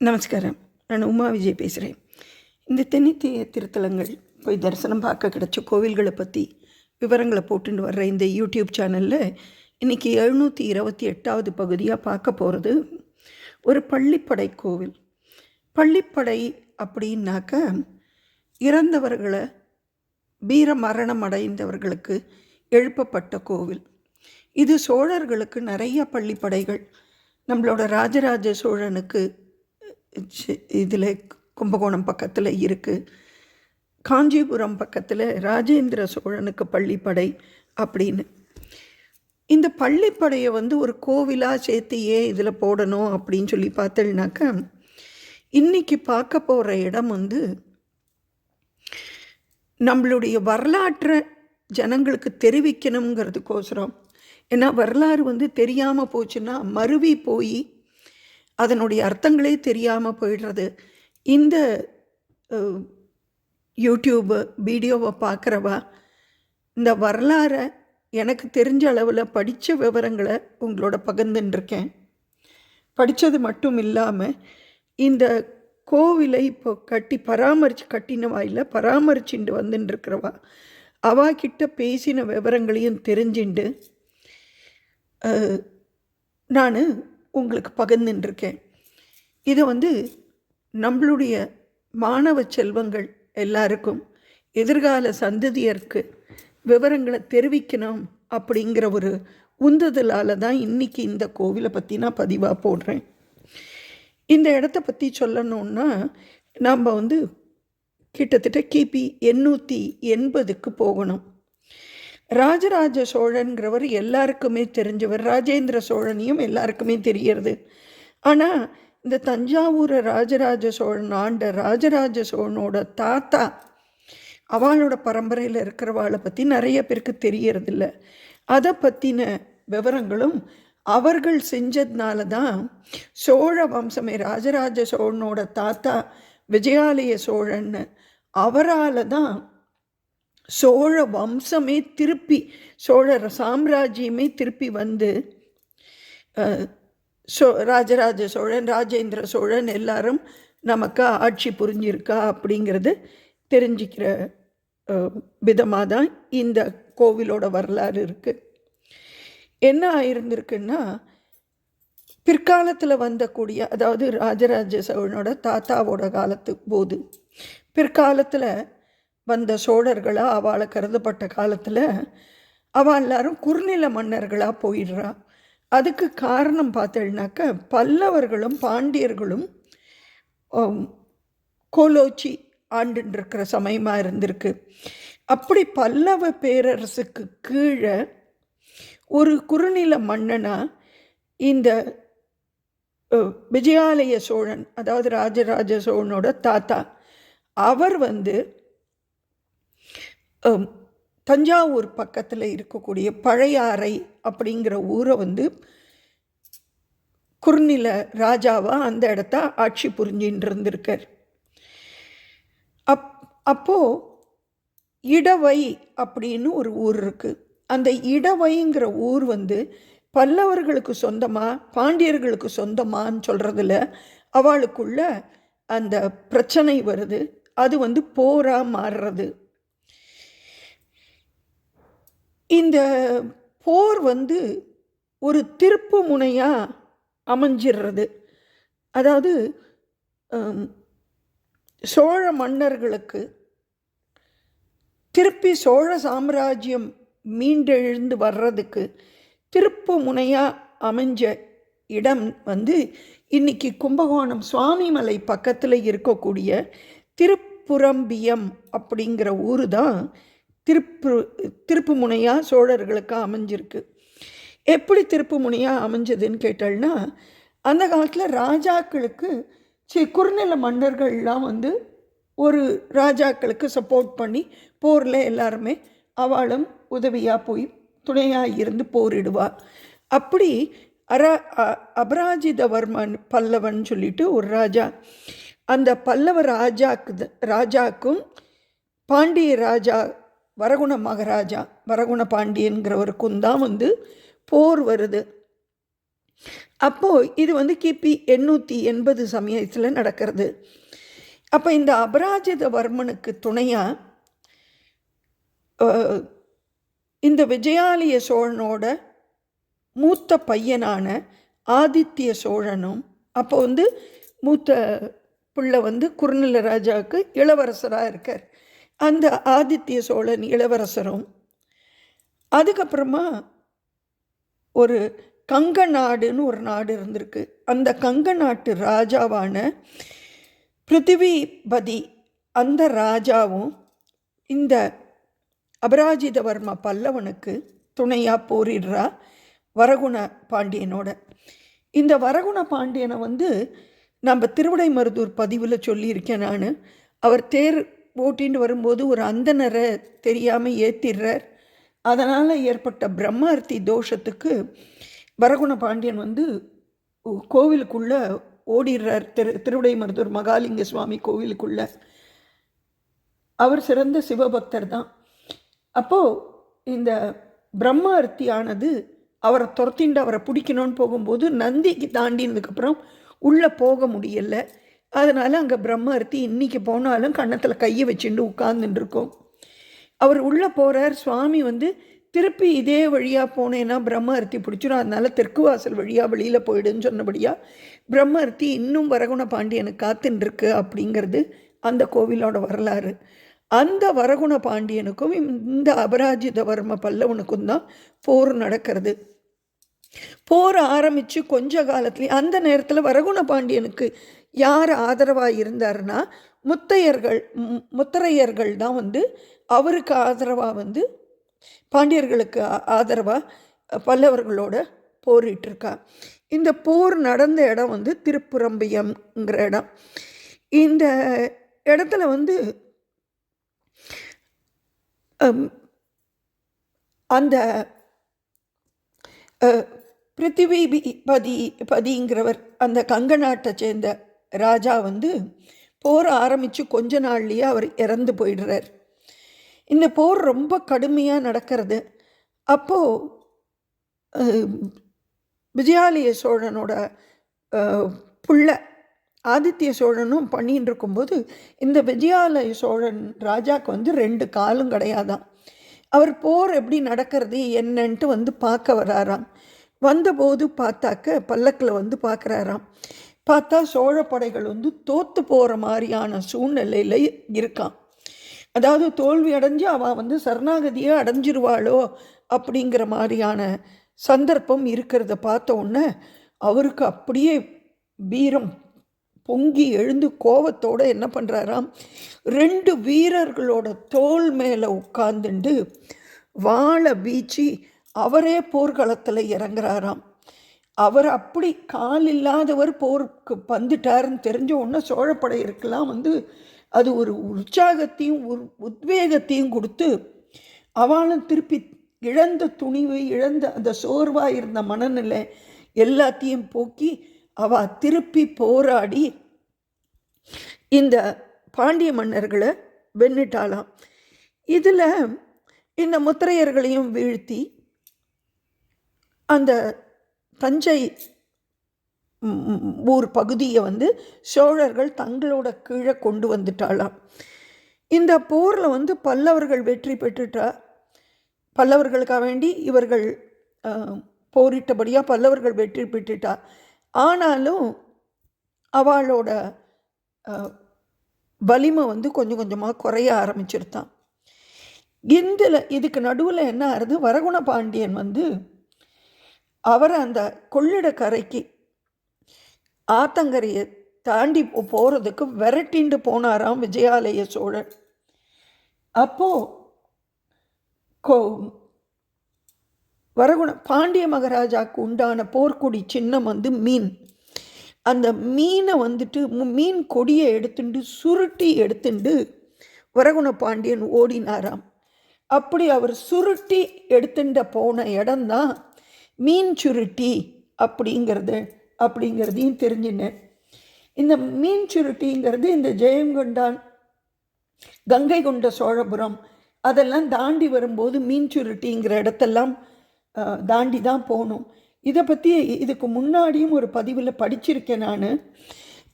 நமஸ்காரம். நான் உமா விஜய் பேசுகிறேன் இந்த தென்னித்திய திருத்தலங்கள் போய் தரிசனம் பார்க்க கிடச்ச கோவில்களை பற்றி விவரங்களை போட்டுட்டு வர்ற இந்த யூடியூப் சேனலில் இன்றைக்கி எழுநூற்றி இருபத்தி எட்டாவது பகுதியாக பார்க்க போகிறது ஒரு பள்ளிப்படை கோவில். பள்ளிப்படை அப்படின்னாக்க இறந்தவர்களை வீர மரணம் அடைந்தவர்களுக்கு எழுப்பப்பட்ட கோவில். இது சோழர்களுக்கு நிறைய பள்ளிப்படைகள். நம்மளோட ராஜராஜ சோழனுக்கு இதில் கும்பகோணம் பக்கத்தில் இருக்குது காஞ்சிபுரம் பக்கத்தில் ராஜேந்திர சோழனுக்கு பள்ளிப்படை அப்படின்னு. இந்த பள்ளிப்படையை வந்து ஒரு கோவிலாக சேர்த்து ஏன் இதில் போடணும் அப்படின்னு சொல்லி பார்த்தேன்னாக்கா இன்றைக்கி பார்க்க போகிற இடம் வந்து நம்மளுடைய வரலாற்றை ஜனங்களுக்கு தெரிவிக்கணுங்கிறதுக்கோசரம். ஏன்னா வரலாறு வந்து தெரியாமல் போச்சுன்னா மருவி போய் அதனுடைய அர்த்தங்களே தெரியாமல் போயிடுறது. இந்த யூடியூப்பு யூடியூபு வீடியோவை பார்க்குறவா இந்த வரலாறை எனக்கு தெரிஞ்ச அளவில் படித்த விவரங்களை உங்களோட பகிர்ந்துட்டுருக்கேன் படித்தது மட்டும் இல்லாமல் இந்த கோவிலை இப்போ கட்டி பராமரித்து கட்டின வாயில் பராமரிச்சுட்டு வந்துட்டுருக்கிறவா அவா கிட்ட பேசின விவரங்களையும் தெரிஞ்சுண்டு நான் உங்களுக்கு பகிர்ந்துருக்கேன் இது வந்து நம்மளுடைய மாணவ செல்வங்கள் எல்லாருக்கும் எதிர்கால சந்ததியருக்கு விவரங்களை தெரிவிக்கணும் அப்படிங்கிற ஒரு உந்துதலால் தான் இன்றைக்கி இந்த கோவிலை பற்றி நான் பதிவாக போடுறேன். இந்த இடத்த பற்றி சொல்லணுன்னா நாம் வந்து கிட்டத்தட்ட கிபி எண்ணூற்றி எண்பதுக்கு போகணும். ராஜராஜ சோழன்கிறவர் எல்லாருக்குமே தெரிஞ்சவர் ராஜேந்திர சோழனையும் எல்லாருக்குமே தெரியறது ஆனால் இந்த தஞ்சாவூரை ராஜராஜ சோழன் ஆண்ட ராஜராஜ சோழனோட தாத்தா அவளோட பரம்பரையில் இருக்கிறவாளை பற்றி நிறைய பேருக்கு தெரியறதில்ல. அதை பற்றின விவரங்களும் அவர்கள் செஞ்சதுனால தான் சோழ வம்சமே ராஜராஜ சோழனோட தாத்தா விஜயாலய சோழன் அவரால் தான் சோழ வம்சமே திருப்பி சோழர் சாம்ராஜ்யமே திருப்பி வந்து சோ ராஜராஜ சோழன் ராஜேந்திர சோழன் எல்லாரும் நமக்கு ஆட்சி புரிஞ்சிருக்கா அப்படிங்கிறது தெரிஞ்சுக்கிற விதமாக தான் இந்த கோவிலோட வரலாறு இருக்குது என்ன ஆயிருந்திருக்குன்னா பிற்காலத்தில் வந்தக்கூடிய அதாவது ராஜராஜ சோழனோட தாத்தாவோட காலத்து போது பிற்காலத்தில் வந்த சோழர்களாக அவளை கருதப்பட்ட காலத்தில் அவள் எல்லாரும் குறுநில மன்னர்களாக போயிடுறா. அதுக்கு காரணம் பார்த்தேன்னாக்க பல்லவர்களும் பாண்டியர்களும் கோலோச்சி ஆண்டுருக்கிற சமயமாக இருந்திருக்கு. அப்படி பல்லவ பேரரசுக்கு கீழே ஒரு குறுநில மன்னனாக இந்த விஜயாலய சோழன் அதாவது ராஜராஜ சோழனோட தாத்தா அவர் வந்து தஞ்சாவூர் பக்கத்தில் இருக்கக்கூடிய பழையாறை அப்படிங்கிற ஊரை வந்து குறுநில ராஜாவாக அந்த இடத்த ஆட்சி புரிஞ்சின்னு இருந்திருக்கார். அப் அப்போது இடவை அப்படின்னு ஒரு ஊர் இருக்குது அந்த இடவைங்கிற ஊர் வந்து பல்லவர்களுக்கு சொந்தமாக பாண்டியர்களுக்கு சொந்தமான்னு சொல்கிறதுல அவளுக்குள்ள அந்த பிரச்சனை வருது. அது வந்து போராக மாறுறது இந்த போர் வந்து ஒரு திருப்பு முனையாக அமைஞ்சிடுறது அதாவது சோழ மன்னர்களுக்கு திருப்பி சோழ சாம்ராஜ்யம் மீண்டெழுந்து வர்றதுக்கு திருப்பு முனையாக அமைஞ்ச இடம் வந்து இன்னைக்கு கும்பகோணம் சுவாமிமலை பக்கத்தில் இருக்கக்கூடிய திருப்புரம்பியம் அப்படிங்கிற ஊர் தான் திருப்பு திருப்பு முனையாக சோழர்களுக்கு அமைஞ்சிருக்கு. எப்படி திருப்பு முனையாக அமைஞ்சதுன்னு கேட்டால்னா அந்த காலத்தில் ராஜாக்களுக்கு சி குறுநில மன்னர்கள்லாம் வந்து ஒரு ராஜாக்களுக்கு சப்போர்ட் பண்ணி போரில் எல்லாருமே அவளும் உதவியாக போய் துணையாக இருந்து போரிடுவா. அப்படி அர அ- அபராஜிதவர்மன் பல்லவன் சொல்லிட்டு ஒரு ராஜா அந்த பல்லவ ராஜாக்கு த- ராஜாக்கும் பாண்டிய ராஜா வரகுண மகாராஜா வரகுண பாண்டியன்கிறவருக்கும் தான் வந்து போர் வருது. அப்போது இது வந்து கிபி எண்ணூற்றி எண்பது சமயத்தில் நடக்கிறது. அப்போ இந்த அபராஜிதவர்மனுக்கு துணையாக இந்த விஜயாலய சோழனோட மூத்த பையனான ஆதித்ய சோழனும் அப்போ வந்து மூத்த பிள்ளை வந்து குறுநில ராஜாவுக்கு இளவரசராக இருக்கார். அந்த ஆதித்ய சோழன் இளவரசரும் அதுக்கப்புறமா ஒரு கங்க நாடுன்னு ஒரு நாடு இருந்திருக்கு. அந்த கங்க நாட்டு ராஜாவான பிருத்திவிபதி அந்த ராஜாவும் இந்த அபராஜிதவர்ம பல்லவனுக்கு துணையாக போரிடுறா வரகுண பாண்டியனோட. இந்த வரகுண பாண்டியனை வந்து நம்ம திருவிடை மருதூர் பதிவில் சொல்லியிருக்கேன் நான். அவர் தேர் ஓட்டின்னு வரும்போது ஒரு அந்தனரை தெரியாமல் ஏற்றிடுறார் அதனால் ஏற்பட்ட பிரம்மார்த்தி தோஷத்துக்கு வரகுண பாண்டியன் வந்து கோவிலுக்குள்ளே ஓடிடுறார். திரு திருவிடை மருதூர் மகாலிங்க சுவாமி கோவிலுக்குள்ளே. அவர் சிறந்த சிவபக்தர் தான். அப்போது இந்த பிரம்மார்த்தியானது அவரை துரத்திண்டு அவரை பிடிக்கணும்னு போகும்போது நந்திக்கு தாண்டினதுக்கப்புறம் உள்ளே போக முடியலை. அதனால் அங்கே பிரம்மார்த்தி இன்றைக்கி போனாலும் கன்னத்தில் கையை வச்சுட்டு உட்கார்ந்துட்டுருக்கோம் அவர் உள்ளே போகிறார் சுவாமி வந்து திருப்பி இதே வழியாக போனேன்னா பிரம்ம அர்த்தி பிடிச்சிடும் அதனால் தெற்கு வாசல் வழியாக வெளியில் போயிடுன்னு சொன்னபடியாக பிரம்ம அர்த்தி இன்னும் வரகுண பாண்டியனுக்கு காத்துன்ருக்கு அப்படிங்கிறது அந்த கோவிலோட வரலாறு. அந்த வரகுண பாண்டியனுக்கும் இந்த அபராஜிதவர்ம பல்லவனுக்கும் தான் போர் நடக்கிறது. போர் ஆரம்பித்து கொஞ்ச காலத்துலேயே அந்த நேரத்தில் வரகுண பாண்டியனுக்கு யார் ஆதரவாக இருந்தார்னா முத்தையர்கள் முத்தரையர்கள் தான் வந்து அவருக்கு ஆதரவாக வந்து பாண்டியர்களுக்கு ஆதரவாக பல்லவர்களோட போரிட்டுருக்கா. இந்த போர் நடந்த இடம் வந்து திருப்புரம்பியம்ங்கிற இடம். இந்த இடத்துல வந்து அந்த பிருத்திவி பதி பதிங்கிறவர். அந்த கங்க நாட்டை சேர்ந்த ராஜா வந்து போர் ஆரம்பித்து கொஞ்ச நாள்லேயே அவர் இறந்து போயிடுறார். இந்த போர் ரொம்ப கடுமையாக நடக்கிறது. அப்போது விஜயாலய சோழனோட புள்ள ஆதித்ய சோழனும் பண்ணின்னு இருக்கும்போது இந்த விஜயாலய சோழன் ராஜாவுக்கு வந்து ரெண்டு காலும் கிடையாதான் அவர் போர் எப்படி நடக்கிறது என்னன்ட்டு வந்து பார்க்க வராராம். வந்தபோது பார்த்தாக்க பல்லக்கில் வந்து பார்க்குறாராம். பார்த்தா சோழ படைகள் வந்து தோற்று போகிற மாதிரியான சூழ்நிலையில் இருக்கான் அதாவது தோல்வி அடைஞ்சு அவள் வந்து சரணாகதியை அடைஞ்சிருவாளோ அப்படிங்கிற மாதிரியான சந்தர்ப்பம் இருக்கிறத பார்த்த உடனே அவருக்கு அப்படியே வீரம் பொங்கி எழுந்து கோவத்தோடு என்ன பண்ணுறாராம் ரெண்டு வீரர்களோட தோல் மேலே உட்காந்துண்டு வாழை வீச்சு அவரே போர்க்களத்தில் இறங்குறாராம். அவர் அப்படி கால் இல்லாதவர் போருக்கு வந்துட்டாருன்னு தெரிஞ்ச உடனே சோழப்படை இருக்கலாம் வந்து அது ஒரு உற்சாகத்தையும் ஒரு உத்வேகத்தையும் கொடுத்து அவளும் திருப்பி இழந்த துணிவு இழந்த அந்த சோர்வாக இருந்த மனநிலை எல்லாத்தையும் போக்கி அவ திருப்பி போராடி இந்த பாண்டிய மன்னர்களை வென்னுட்டாளாம். இதில் இந்த முத்திரையர்களையும் வீழ்த்தி அந்த தஞ்சை ஊர் பகுதியை வந்து சோழர்கள் தங்களோட கீழே கொண்டு வந்துட்டாளாம். இந்த போரில் வந்து பல்லவர்கள் வெற்றி பெற்றுட்டா பல்லவர்களுக்காக வேண்டி இவர்கள் போரிட்டபடியாக பல்லவர்கள் வெற்றி பெற்றுட்டா. ஆனாலும் அவளோட வலிமை வந்து கொஞ்சம் கொஞ்சமாக குறைய ஆரம்பிச்சிருத்தான். இதில் இதுக்கு நடுவில் என்ன ஆறுது? வரகுண பாண்டியன் வந்து அவரை அந்த கொள்ளிடக்கரைக்கு ஆத்தங்கரையை தாண்டி போகிறதுக்கு விரட்டிண்டு போனாராம் விஜயாலய சோழன். அப்போது கோ வரகுண பாண்டிய மகாராஜாவுக்கு உண்டான போர்க்கொடி சின்னம் வந்து மீன். அந்த மீனை வந்துட்டு மீன் கொடியை எடுத்துட்டு சுருட்டி எடுத்துட்டு வரகுண பாண்டியன் ஓடினாராம். அப்படி அவர் சுருட்டி எடுத்துட்ட போன இடம்தான் மீன் சுருட்டி அப்படிங்கிறது அப்படிங்கிறதையும் தெரிஞ்சினேன். இந்த மீன் சுருட்டிங்கிறது இந்த ஜெயங்கொண்டான் கங்கை கொண்ட சோழபுரம் அதெல்லாம் தாண்டி வரும்போது மீன் சுருட்டிங்கிற இடத்தெல்லாம் தாண்டி தான் போகணும். இதை பற்றி இதுக்கு முன்னாடியும் ஒரு பதிவில் படிச்சிருக்கேன் நான்.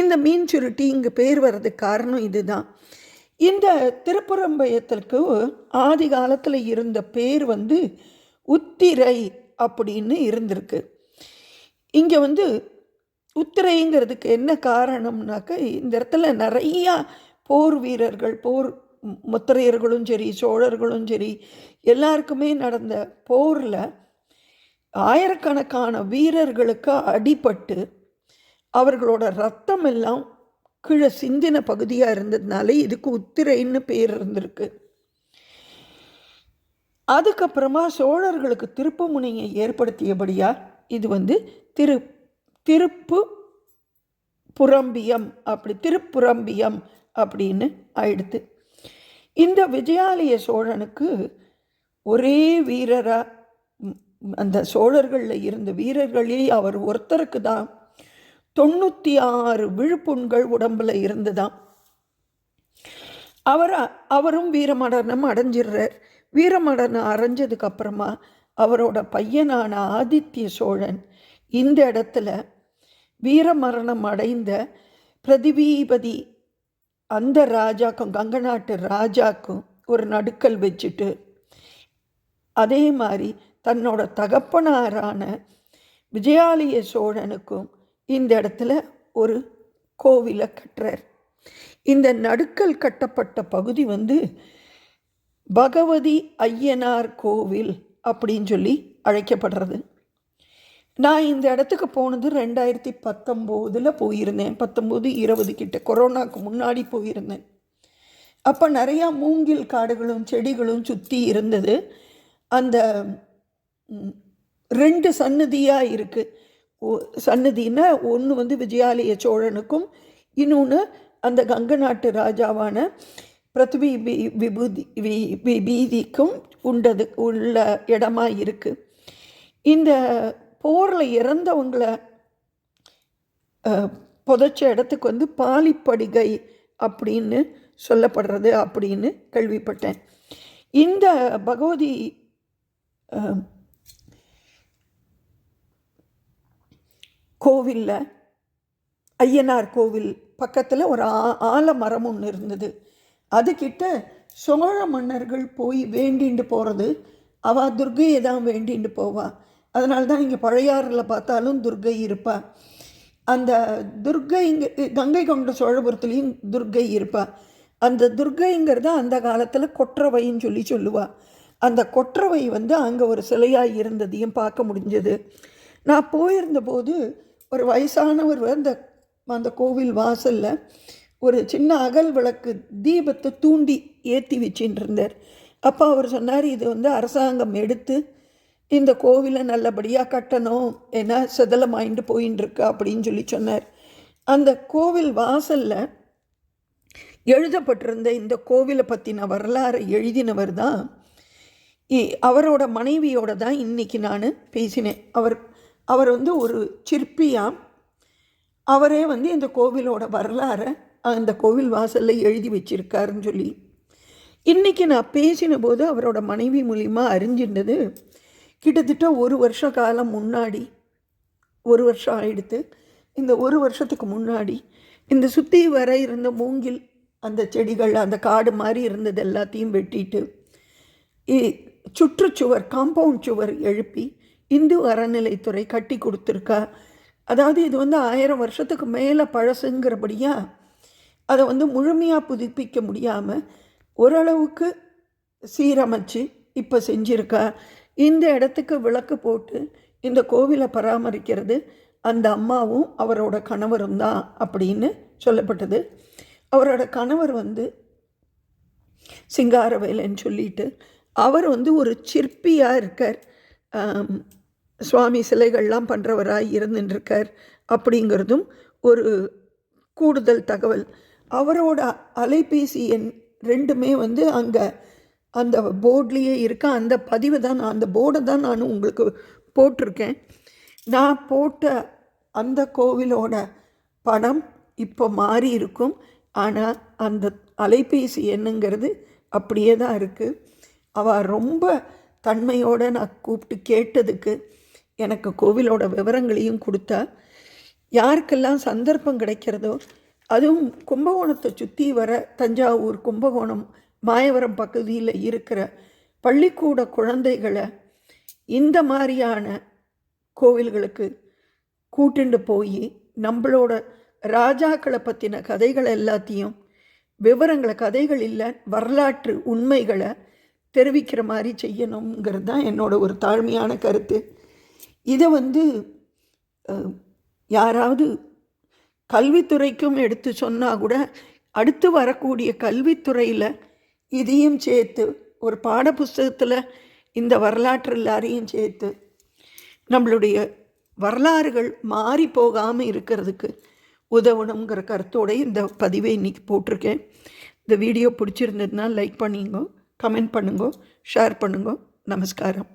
இந்த மீன் சுருட்டி இங்கே பேர் வர்றதுக்கு காரணம் இதுதான். இந்த திருப்புறம்பயத்திற்கு ஆதி காலத்தில் இருந்த பேர் வந்து உத்திரை அப்படின்னு இருந்திருக்கு. இங்கே வந்து உத்திரைங்கிறதுக்கு என்ன காரணம்னாக்க இந்த இடத்துல நிறையா போர் வீரர்கள் போர் முத்திரையர்களும் சரி சோழர்களும் சரி எல்லாருக்குமே நடந்த போரில் ஆயிரக்கணக்கான வீரர்களுக்கு அடிபட்டு அவர்களோட ரத்தம் எல்லாம் கீழே சிந்தின பகுதியாக இருந்ததுனால இதுக்கு உத்திரைன்னு பேர் இருந்திருக்கு. அதுக்கப்புறமா சோழர்களுக்கு திருப்பு முனையை ஏற்படுத்தியபடியா இது வந்து திரு திருப்பு புறம்பியம் அப்படி திருப்புரம்பியம் அப்படின்னு ஆயிடுத்து. இந்த விஜயாலய சோழனுக்கு ஒரே வீரராக அந்த சோழர்களில் இருந்த வீரர்களே அவர் ஒருத்தருக்கு தான். தொண்ணூற்றி ஆறு விழுப்புண்கள் உடம்பில் இருந்துதான். அவர் அவரும் வீரமடனம் அடைஞ்சிடுறார். வீரமடனம் அரைஞ்சதுக்கு அப்புறமா அவரோட பையனான ஆதித்ய சோழன் இந்த இடத்துல வீரமரணம் அடைந்த பிரதிபீபதி அந்த ராஜாக்கும் கங்க நாட்டு ராஜாக்கும் ஒரு நடுக்கல் வச்சுட்டு அதே மாதிரி தன்னோட தகப்பனாரான விஜயாலய சோழனுக்கும் இந்த இடத்துல ஒரு கோவிலை கட்டுறார். இந்த நடுக்கல் கட்டப்பட்ட பகுதி வந்து பகவதி ஐயனார் கோவில் அப்படின்னு சொல்லி அழைக்கப்படுறது. நான் இந்த இடத்துக்கு போனது ரெண்டாயிரத்தி பத்தொம்போதில் போயிருந்தேன். பத்தொம்போது இருபது கிட்ட கொரோனாவுக்கு முன்னாடி போயிருந்தேன். அப்போ நிறையா மூங்கில் காடுகளும் செடிகளும் சுற்றி இருந்தது. அந்த ரெண்டு சன்னதியாக இருக்குது சன்னதின்னா ஒன்று வந்து விஜயாலய சோழனுக்கும் இன்னொன்று அந்த கங்க நாட்டு ராஜாவான பிரதிபி விபூதி விபீதிக்கும் உண்டது உள்ள இடமா இருக்குது இந்த போரில் இறந்தவங்களை புதைச்ச இடத்துக்கு வந்து பாலிப்படிகை அப்படின்னு சொல்லப்படுறது அப்படின்னு கேள்விப்பட்டேன். இந்த பகவதி கோவிலில் ஐயனார் கோவில் பக்கத்தில் ஒரு ஆ ஆலமரம் ஒன்று இருந்தது. அதுக்கிட்ட சோழ மன்னர்கள் போய் வேண்டிண்டு போகிறது அவள் துர்கையை தான் வேண்டிண்டு போவாள் அதனால தான் இங்கே பழையாறில் பார்த்தாலும் துர்கை இருப்பா. அந்த துர்கை இங்கே கங்கை கொண்ட சோழபுரத்துலேயும் துர்கை இருப்பா. அந்த துர்கைங்கிறத அந்த காலத்தில் கொற்றவைன்னு சொல்லி சொல்லுவாள் அந்த கொற்றவை வந்து அங்கே ஒரு சிலையாக இருந்ததையும் பார்க்க முடிஞ்சது. நான் போயிருந்தபோது ஒரு வயசானவர் அந்த அந்த கோவில் வாசலில் ஒரு சின்ன அகல் விளக்கு தீபத்தை தூண்டி ஏற்றி வச்சுட்டு இருந்தார் அப்போ அவர் சொன்னார் இது வந்து அரசாங்கம் எடுத்து இந்த கோவிலை நல்லபடியாக கட்டணும். ஏன்னா செதலமாயிண்டு போயின்னு இருக்கு அப்படின்னு சொல்லி சொன்னார். அந்த கோவில் வாசலில் எழுதப்பட்டிருந்த இந்த கோவிலை பற்றின வரலாறை எழுதினவர் தான் அவரோட மனைவியோட தான் இன்றைக்கி நான் பேசினேன். அவர் அவர் வந்து ஒரு சிற்பியாக அவரே வந்து இந்த கோவிலோட வரலாறை அந்த கோவில் வாசலில் எழுதி வச்சிருக்காருன்னு சொல்லி. இன்றைக்கி நான் பேசின போது அவரோட மனைவி மூலிமா அறிஞ்சிருந்தது. கிட்டத்தட்ட ஒரு வருஷ காலம் முன்னாடி ஒரு வருஷம் ஆயிடுத்து. இந்த ஒரு வருஷத்துக்கு முன்னாடி இந்த சுற்றி வர இருந்த மூங்கில் அந்த செடிகள் அந்த காடு மாதிரி இருந்தது எல்லாத்தையும் வெட்டிட்டு சுற்றுச்சுவர் காம்பவுண்ட் சுவர் எழுப்பி இந்து அறநிலைத்துறை கட்டி கொடுத்துருக்கா. அதாவது இது வந்து ஆயிரம் வருஷத்துக்கு மேலே பழசுங்கிறபடியாக அதை வந்து முழுமையாக புதுப்பிக்க முடியாமல் ஓரளவுக்கு சீரமைச்சு இப்போ செஞ்சுருக்கா. இந்த இடத்துக்கு விளக்கு போட்டு இந்த கோவிலை பராமரிக்கிறது அந்த அம்மாவும் அவரோட கணவரும் தான் அப்படின்னு சொல்லப்பட்டது. அவரோட கணவர் வந்து சிங்காரவேலன்னு சொல்லிட்டு அவர் வந்து ஒரு சிற்பியாக இருக்கார். சுவாமி சிலைகள்லாம் பண்ணுறவராக இருந்துட்டுருக்கார் அப்படிங்கிறதும் ஒரு கூடுதல் தகவல். அவரோட அலைபேசி எண் ரெண்டுமே வந்து அங்கே அந்த போர்ட்லேயே இருக்க. அந்த பதிவு தான் நான் அந்த போர்டை தான் நான் உங்களுக்கு போட்டிருக்கேன். நான் போட்ட அந்த கோவிலோட படம் இப்போ மாறி இருக்கும். ஆனால் அந்த அலைபேசி என்னங்கிறது அப்படியே தான் இருக்குது அவள் ரொம்ப தன்மையோடு நான் கூப்பிட்டு கேட்டதுக்கு எனக்கு கோவிலோட விவரங்களையும் கொடுத்தா யாருக்கெல்லாம் சந்தர்ப்பம் கிடைக்கிறதோ அதுவும் கும்பகோணத்தை சுற்றி வர தஞ்சாவூர் கும்பகோணம் மாயவரம் பகுதியில் இருக்கிற பள்ளிக்கூட குழந்தைகளை இந்த மாதிரியான கோவில்களுக்கு கூட்டிண்டு போய் நம்மளோட ராஜாக்களை பற்றின கதைகள் எல்லாத்தையும் விவரங்களை கதைகள் இல்லை வரலாற்று உண்மைகளை தெரிவிக்கிற மாதிரி செய்யணுங்கிறது தான் என்னோட ஒரு தாழ்மையான கருத்து. இதை வந்து யாராவது கல்வித்துறைக்கும் எடுத்து சொன்னால் கூட அடுத்து வரக்கூடிய கல்வித்துறையில் இதையும் சேர்த்து ஒரு பாடப்புஸ்தகத்தில் இந்த வரலாற்று எல்லாரையும் சேர்த்து நம்மளுடைய வரலாறுகள் மாறி போகாமல் இருக்கிறதுக்கு உதவணுங்கிற கருத்தோட இந்த பதிவை இன்னைக்கு போட்டிருக்கேன். இந்த வீடியோ பிடிச்சிருந்ததுன்னா லைக் பண்ணிங்கோ கமெண்ட் பண்ணுங்க ஷேர் பண்ணுங்க. நமஸ்காரம்.